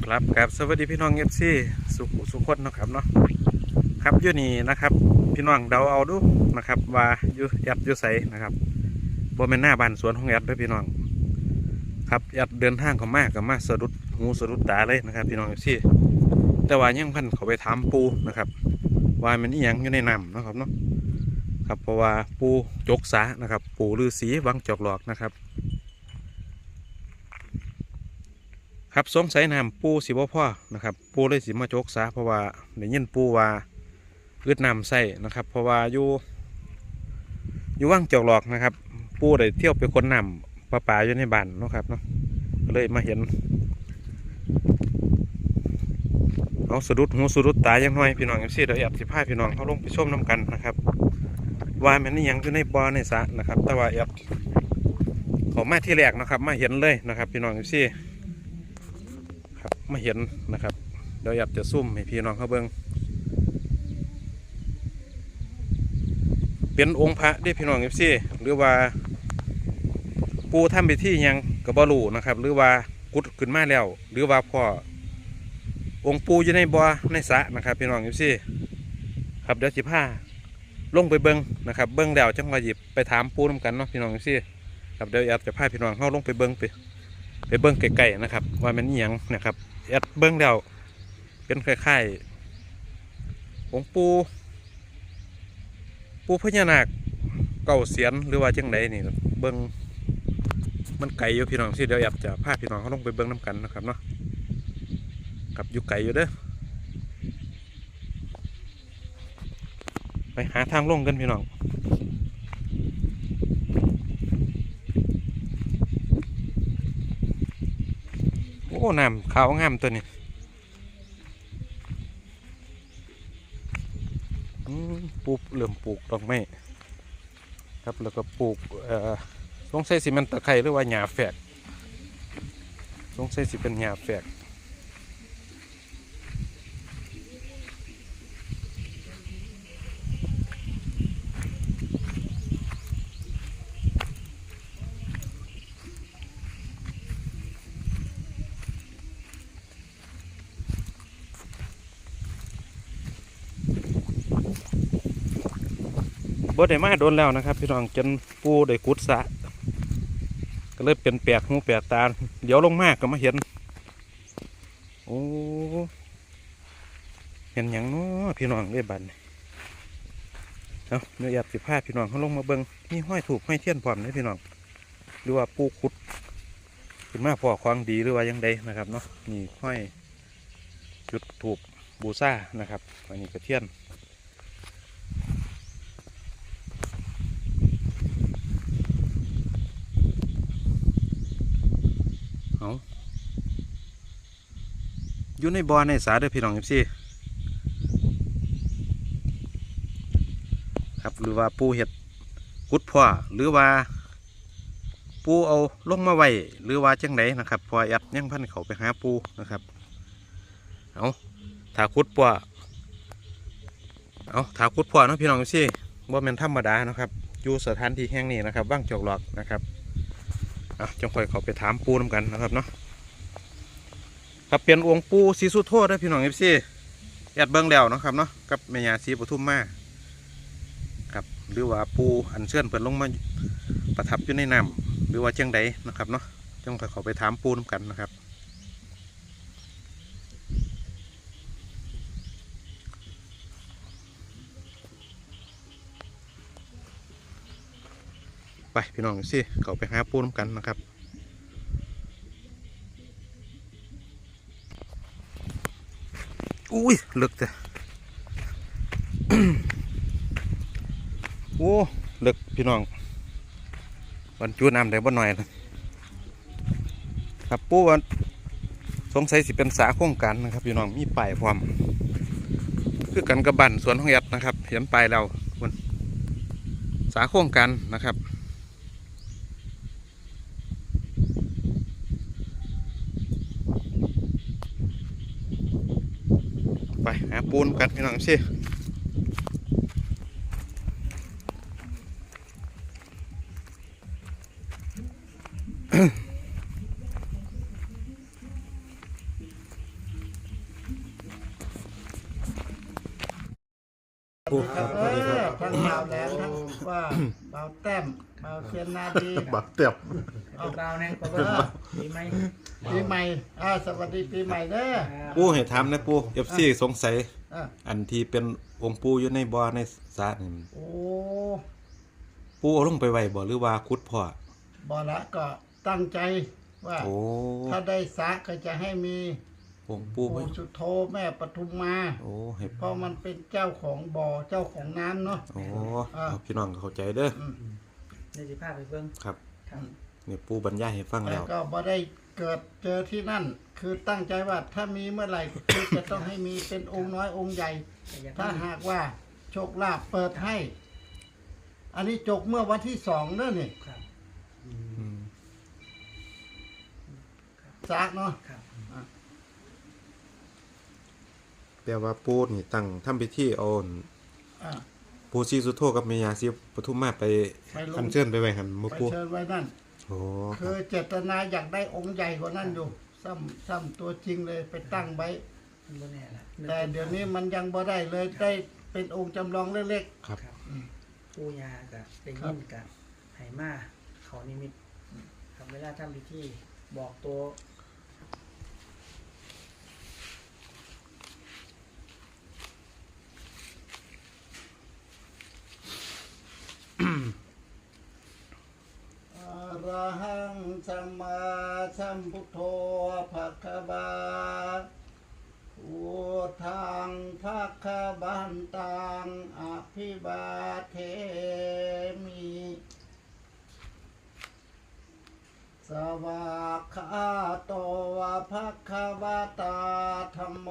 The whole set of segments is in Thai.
ครับครับสวัสดีพี่น้องเอฟซีสุขสุขคนนะครับเนาะครับยู่นี่นะครับพี่น้องเดาเอาดูนะครับ ว่ายู่แอดยูใสนะครับบ่แม่นหน้าบ้านสวนของแอดเด้พี่น้องครับแอดเดินทางเข้ามากกับมาสะดุดหูสะดุดตาเลยนะครับ พี่น้องเอฟซีแต่ว่ายังพันเขาไปถามปูนะครับ ว่ามันอีหยังอยู่ในน้ำนะครับเนาะครับเพราะว่าปูจกสานะครับ ปูฤาษีวังจอกหลอกนะครับ ครับสงสัยน้ำปูสิบ่พ่อนะครับ ปูเลยสิมาโจกสาเพราะว่าได้ยินปูว่าอึดน้ำใส่นะครับ เพราะว่าอยู่อยู่ว่างจอกหลอกนะครับ ปูได้เที่ยวไปคนน้ำปลาปลาอยู่ในบ้านนะครับเนาะก็เลยมาเห็นเอาสะดุดหูสะดุดตาย่างน้อยพี่น้องเอฟซีเดี๋ยวแอบสิพาพี่น้องเขาลงไปชมน้ำกันนะครับ ว่ามันนี่ยังอยู่ในบ่อในสระนะครับ แต่ว่าแอบเขามาที่แรกนะครับ มาเห็นเลยนะครับ พี่น้องเอฟซีครับ มาเห็นนะครับเดี๋ยวอยากจะซุ่มให้พี่น้องเขาเบิงเป็นองค์พระด้พี่น้องเอฟซีหรือว่าปูทำไปที่ยังกับบรูนะครับ หรือว่ากุดขึ้นมาแล้ว หรือว่าพ่อองค์ปูอยู่ในบ่อในสระนะครับ พี่น้องเอฟซีครับเดี๋ยวสิผ้าลงไปเบิงนะครับ เบิงแล้วจังหวะหยิบไปถามปูน้ำกันเนาะพี่น้องเอฟซีครับเดี๋ยวอยากจะพาพี่น้องเข้าลงไปเบิงไป ไปเบิ้งไกลๆนะครับ ว่ามันอิหยังนะครับแอดเบิ้งแล้วเป็นคล้ายๆองปูปูพญานาคเก่าเสียนหรือว่าจังไดนี่เบิ้งมันไกลอยู่พี่น้องสิเดี๋ยวแอดจะพาพี่น้องเขาลงไปเบิ้งน้กันนะครับเนาะกับอยู่ไกลอยู่เด้อไปหาทางลงกันพี่น้อง อ้น้ำขาวงามตัวนี้ปลูกเริ่มปลูกดอกไม้ครับแล้วก็ปลูกต้อสงใช้สิมันตะไคร้หรือว่าหญ้าแฝกสงใช้สิเป็นหญ้าแฝก บ่ได้มาโดนแล้วนะครับ พี่น้องจนปูได้กุดสะ ก็เลยเป็นแปลกหูแปลกตา เดี๋ยวลงมากก็มาเห็น โอ้เห็นอย่างเน้อพี่น้องเอ้ยบันเอาเนื้อหยาบสิผ้าพี่น้องเขาลงมาเบิงมีห้อยถูกห้อยเทียนพร้อมเลยพี่น้องหรือว่าปูขุดขึ้นมาพอควางดีหรือว่ายังไดนะครับเนาะนี่ห้อยจุดถูกบูซ่านะครับ อันนี้กระเทียน อยู่ในบ่อในสาเด้อพี่น้องเอฟซีครับหรือว่าปูเห็ดกุดพ่อหรือว่า ปูเอาลงมาไว้หรือว่าจังไดนนะครับพอแอดยังพันเขาไปหาปูนะครับเอาถ้าคุดพ่อเอาถ้าคุดพ่อเนาะพี่น้องเอฟซีบ่แม่นธรรมดานะครับอยู่สถานที่แห่งนี้นะครับว่างจอกหลอกนะครับอะจงคอยเขาไปถามปูน้ำกันนะครับเนาะ ครับเปลี่ยนองค์ปูสีสุโธได้พี่น้องเอฟซีแอดเบิ้งแล้วนะครับเนาะกับแม่ยาสีปทุมมาครับหรือว่าปูอันเชิญเปิดลงมาประทับอยู่ในน้ำหรือว่าเชียงใดนะครับเนาะจงค่อขาไปถามปูน้ำกันนะครับไปพี่น้องสิเขาไปหาปูน้ำกันนะครับ อุ้ยลึกจ้ะโอ้ลึกพี่น้องบรรจุน้ำได้บ่หน่อยนะครับปูวันสงสัยสิเป็นสาโครงการนะครับพี่น้องมีป้ายพร้อมคือกันกับบันสวนของแอดนะครับ เห็นป้ายแล้วคนสาโครงการนะครับ ปูนกัดพี่น้องสิปูคคข่าวแล้วนว่าเบาแต้มเบาเชียนนาดีบักเตียบเอาดาวแนงก็ว่าปีใหม่ปีใหม่อ่าสวัสดีปีใหม่เด้อปูเห้ถามนะปูเอฟซีสงสัย อะอันที่เป็นองค์ปูอยู่ในบ่อในสระนี่โอ้ปูเอาลงไปไว้บ่หรือว่าคุดพ่อ บ่ละก็ตั้งใจว่า โอ้ถ้าได้สระก็จะให้มีองค์ปูปู่ไว้สุโธแม่ปทุมมา โอ้ให้เพราะมันเป็นเจ้าของบ่อเจ้าของน้ำเนาะ โอ้อ่าเอาพี่น้องเข้าใจเด้อ อืม ในสิภาพไปเบิ่งครับ ครับ นี่ปูบรรยายให้ฟังแล้แล้วว ก็บ่ได้เกิดเจอที่นั่น คือตั้งใจว่าถ้ามีเมื่อไหร่คือจะต้องให้มีเป็นองค์น้อยองค์ใหญ่แต่อย่าถ้าเพิ่งหากว่าโชคลาภเปิดให้ อันนี้จกเมื่อวันที่สองเด้อนี่ครับ อืมสระเนาะครับแต่ว่าปูนี่ตั้งทำพิธีเอาอ่า ปูชีสุโธกับเมียาซีปทุมมาไปไปลง อัญเชิญไปไว้หันมือไปปู เชิญไว้นั่น โอ้คคืรับอเจตนาอยากได้องค์ใหญ่กว่านั้นอยู่ซ้ำซ้ำตัวจริงเลยไปตั้งไว้ มันบ่แน่ละแต่เดี๋ยวนี้มันยังบ่ได้เลยได้เป็นองค์จำลองเล็ก ครับครับผู้ยากับได้ยินกับไหมาเขานิมิตครับเวลาทำพิธีบอกตัวๆอะ ระหังสัมมาสัมพุทโธภะคะวาพุทังภะคะบันตังอภิบาเทมิสวากขาโตวะภะคะวะตาธัมโม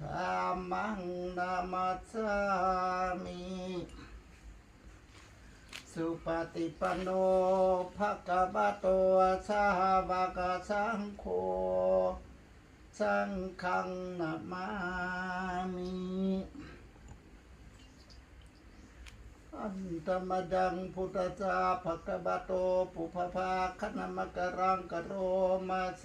ธัมมังนามัสสามิ สุปฏิปันโนภะคะวะโตสาวกสังโฆสังฆังนามามิอันตมดังพุทธจาภะคะบะโตปุพพาคณมกรังกโรมาเส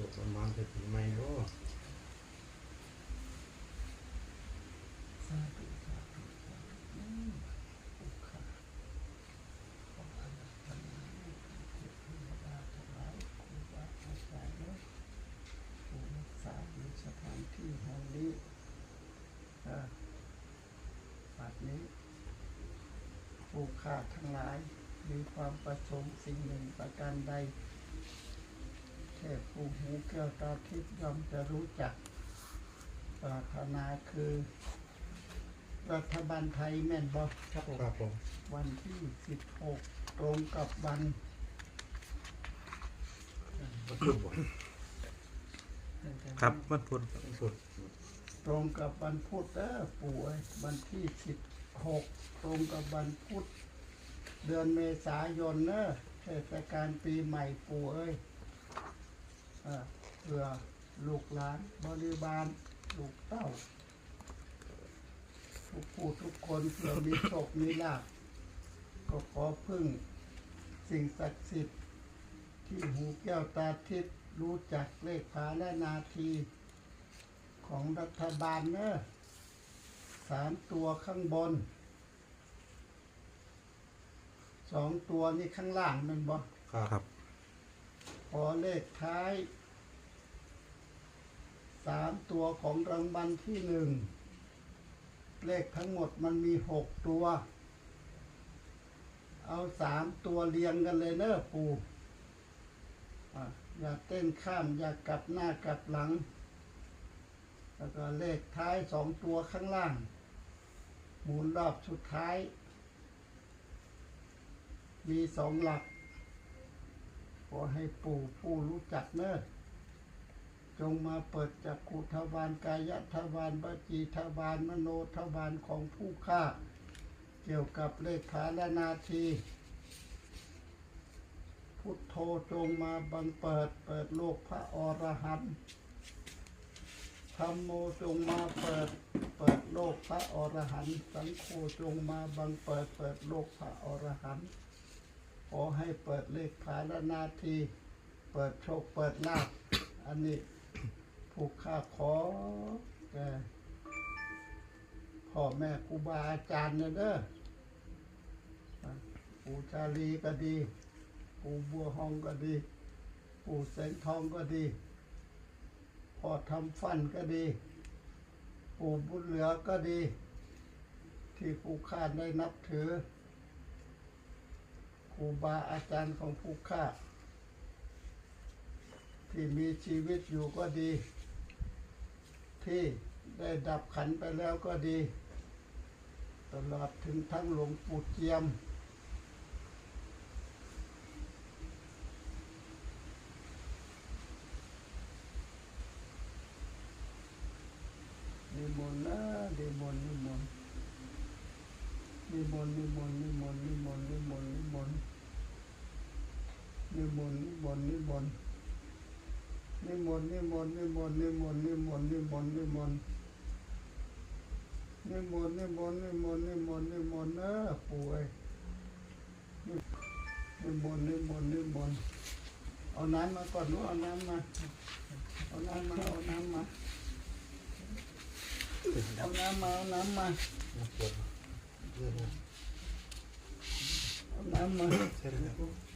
วด ประมาณจะถึงไหม่รู้สาธุสถานที่แห่งนี้เอ่อบัดนี้ผู้ฆ่าทั้งหลายมีความประสงค์สิ่งหนึ่งประการใด แค่ผู้หูแก้วตาทิพย์ย่อมจะรู้จักปรารถนาคือ รัฐบาลไทยแม่นบอกครับผมครับผมวันที่16ตรงกับวันครับมันพุทธตรงกับวันพุธเด้อปู่เอ้ยวันที่สิบหกตรงกับวันพุธเดือนเมษายนเนอะเทศกาลปีใหม่ปู่เอ้ย เอ่อเพื่อลูกหลานบริบาลลูกเต้าทุกผู้ทุกคนเพื่อมีโชคมีลาภก็ขอพึ่งสิ่งศักดิ์สิทธิ์ที่หูแก้วตาทิพย์รู้จักเลขผาและนาทีของรัฐบาลเนอะสามตัวข้างบน สองตัวนี่ข้างล่างมันบอครับ ขอเลขท้ายสามตัวของรางวัลที่หนึ่ง เลขทั้งหมดมันมีหกตัว เอาสามตัวเรียงกันเลยเนอะปู่อะอย่าเต้นข้าม อย่ากลับหน้ากลับหลัง แล้วก็เลขท้ายสองตัวข้างล่าง หมุนรอบสุดท้าย มีสองหลัก ขอให้ปู่ผู้รู้จักเนอะจงมาเปิดจักขุทวารกายทวารบจีทวารมโนทวารของผู้ฆ่า เกี่ยวกับเลขฐาและนาที พุทโธจงมาบังเปิดเปิดโลกพระอรหันต์ธรรมโมจงมาเปิดเปิดโลกพระอรหันต์สังโฆจงมาบังเปิดเปิดโลกพระอรหันต์ ขอให้เปิดเลขฐาและนาที เปิดโชคเปิดลาภอันนี้ผู้ข้าขอแกพ่อแม่ครูบาอาจารย์เนี่ยเด้อปู่ชาลีก็ดี ปู่บัวห้องก็ดี ปู่แสงทองก็ดี พ่อทำฟันก็ดี ปู่บุญเหลือก็ดี ที่ผู้ข้าได้นับถือ รูบาอาจารย์ของผู้ฆ่า ที่มีชีวิตอยู่ก็ดี ที่ได้ดับขันไปแล้วก็ดี ตลอดถึงทั้งหลวงปู่เจียม นิมนต์นิมนต์นิมนต์นิมนต์นิมนต์นิมนต์นิมนต์นิมนต์นิมนต์นิมนต์นิมนต์นิมนต์นิมนต์นิมนต์นิมนต์นะป่วยนิมนต์นิมนต์นิมนต์เอาน้ำมาก่อนนูเอาน้ำมาเอาน้ำมาเอาน้ำมาเอาน้ำมาเอาน้ำมาเอาน้ำมา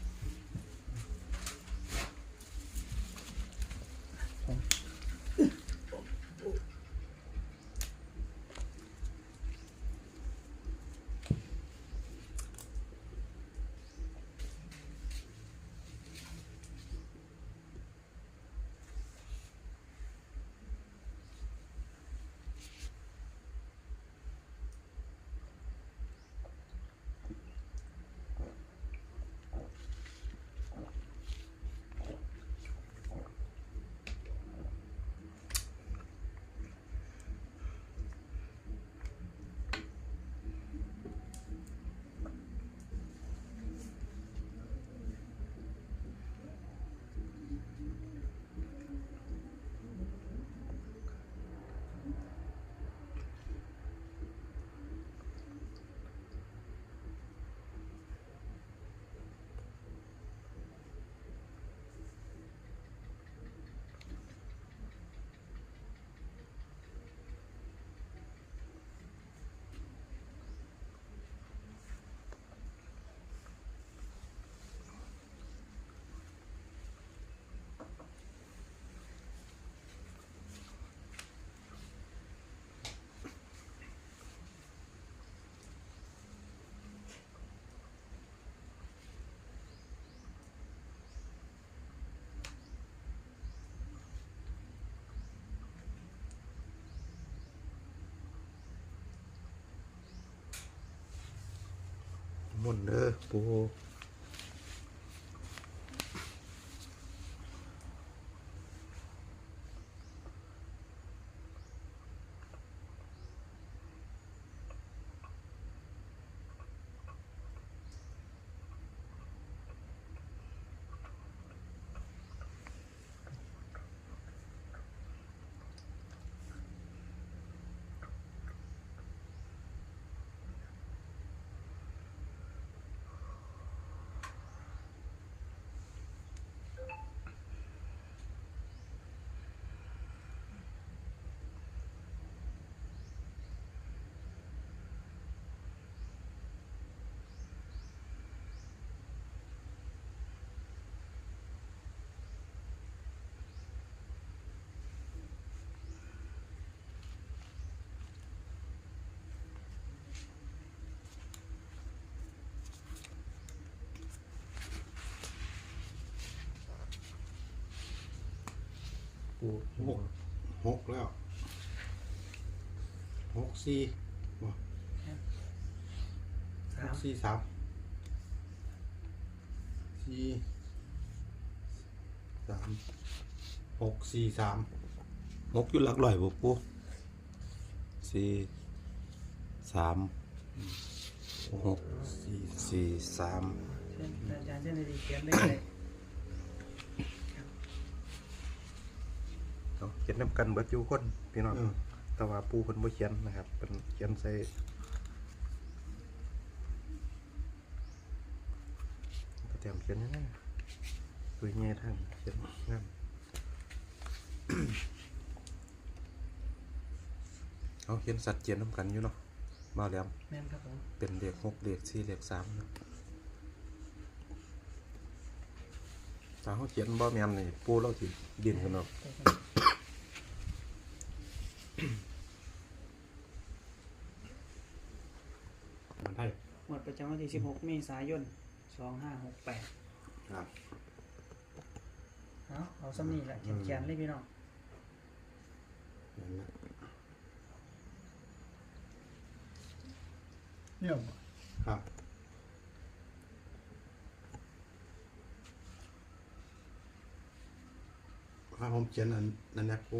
มุนต์เด้อปู ปูหกหกแล้วหกสี่บ่สามสี่สามสี่สามหกสี่สามหกอยู่หลักร้อยบ่ปูสี่สามหกสี่สี่สามเช่นอาจารย์เช่นดีเขียนได้เลย ขียนนำกันเบิดอยู่คนพี่น้องเออแต่ว่าปูเพิ่นบ่เขียนนะครับเป็นเขียนใส่ก็เตรียมเขียนนี่นะตัวใหญ่ทางเขียนงามเอาเขียนสัตว์เจียนน้ำกันอยู่เนาะมาแล้วแม่นครับผมเป็นเลขหกเลขสี่เลขสามเนาะถ้าเขาเขียนบ่แม่นนี่ปูเราสิดินกันเนาะ มันไทยหมดประจำวันที่ 16 เมษายน 2568ครับ เอาเอาสำนีแหละเขียนๆเลยพี่น้อง นั่นนะเนี่ยบ่ครับถ้าผมเขียนอันนั่นนะปู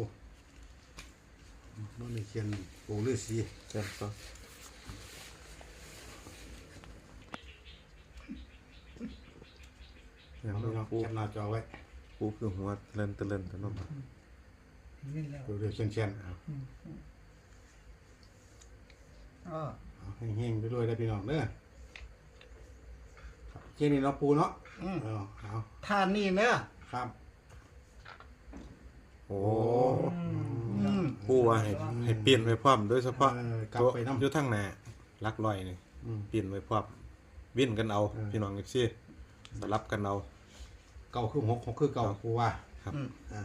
นั่นนี่เขียนปูฤาษีเขียนก็เดี๋ยวพี่น้องแคปหน้าจอไว้ปูคือหัวเล่นตะเล่นตะนมนี่แล้วดูเดี๋ยวเชียนเชียนๆเอาอ่าเอาเฮงๆไปด้วยได้พี่น้องเด้อครับเจนี่เราะปูเนาะอืมเอาเอาท่านี่เนอะครับ โอ้อืม ปูว่าให้ให้เปลี่ยนไว้พร้อมโดยเฉพาะเออกลับตัวไปน้ำอยู่ทางหน้าลักลอยนี่อืม เปลี่ยนไว้พร้อมวิ่นกันเอาเออ พี่น้องเอฟซีสลับกันเอา เก่าคือหกหกคือเก่าปูว่าครับ อืม อ่า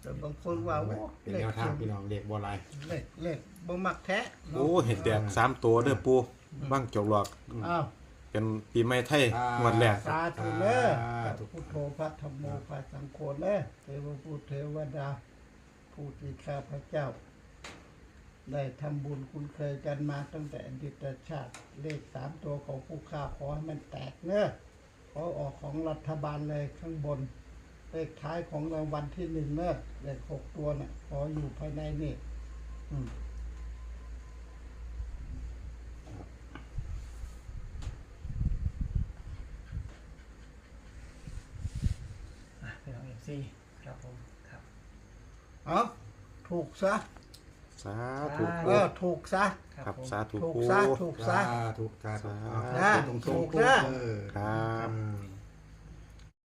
แต่บางคนว่าโอ้เป็นเลขแนวทางพี่น้องเด็กบัวลาย เลขเลขบ่มักแท้เนาะโอ้เห็นแดกสามตัวเด้อปูบ้างจกหลอกอ้าว เป็นปีใหม่ไทยอ่างงวดแรกสาธุเด้อสาธุ พุทโธพระธรรมโมพระสังโฆเด้อเทวปุตรเทวดา ผู้ที่ข้าพระเจ้า ได้ทำบุญคุณเคยกันมาตั้งแต่อดีตชาติ เลขสามตัวของผู้ข้าขอให้มันแตกเนอะขอออกของรัฐบาลเลยข้างบน เลขท้ายของรางวัลที่หนึ่งเนอะเลขหกตัวน่ะขออยู่ภายในนี่อืม อ่ะพี่น้องเอฟซีครับผมครับ เอาถูกซะสาธุเออถูกซะ ครับผมสาธุถูกปู ซะถูกซะสาธุสาธุสาธุเอานะตรงๆถูกปูนะ เออครับ อืม